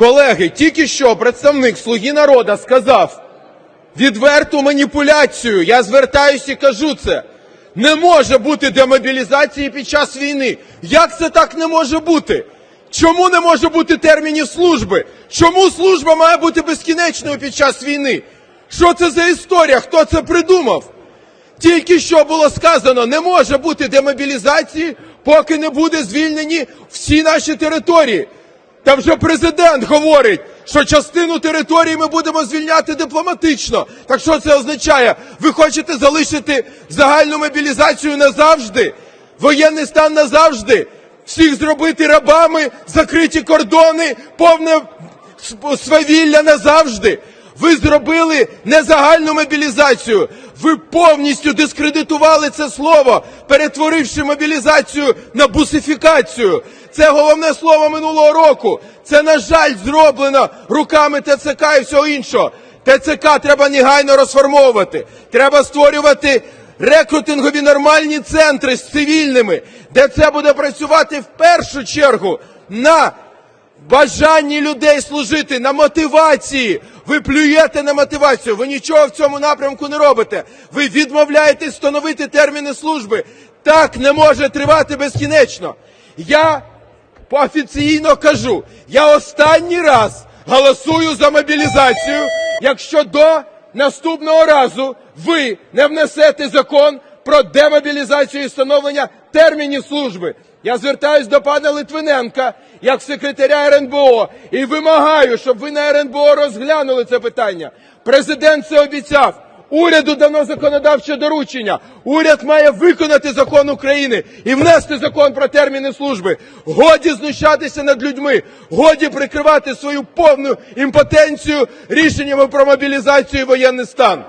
Колеги, тільки що представник Слуги народу сказав відверту маніпуляцію. Я звертаюся і кажу це. Не може бути демобілізації під час війни. Як це так не може бути? Чому не може бути термінів служби? Чому служба має бути безкінечною під час війни? Що це за історія? Хто це придумав? Тільки що було сказано, не може бути демобілізації, поки не буде звільнені всі наші території. Та вже президент говорить, що частину території ми будемо звільняти дипломатично. Так що це означає? Ви хочете залишити загальну мобілізацію назавжди? Воєнний стан назавжди? Всіх зробити рабами, закриті кордони, повне свавілля назавжди? Ви зробили незагальну мобілізацію. Ви повністю дискредитували це слово, перетворивши мобілізацію на бусифікацію. Це головне слово минулого року. Це, на жаль, зроблено руками ТЦК і всього іншого. ТЦК треба негайно розформовувати. Треба створювати рекрутингові нормальні центри з цивільними, де це буде працювати в першу чергу на бажанні людей служити, на мотивації. Ви плюєте на мотивацію, ви нічого в цьому напрямку не робите. Ви відмовляєтесь встановити терміни служби. Так не може тривати безкінечно. Я офіційно кажу, я останній раз голосую за мобілізацію, якщо до наступного разу ви не внесете закон про демобілізацію і встановлення термінів служби. Я звертаюсь до пана Литвиненка як секретаря РНБО і вимагаю, щоб ви на РНБО розглянули це питання. Президент це обіцяв. Уряду дано законодавче доручення. Уряд має виконати закон України і внести закон про терміни служби. Годі знущатися над людьми, годі прикривати свою повну імпотенцію рішеннями про мобілізацію і воєнний стан.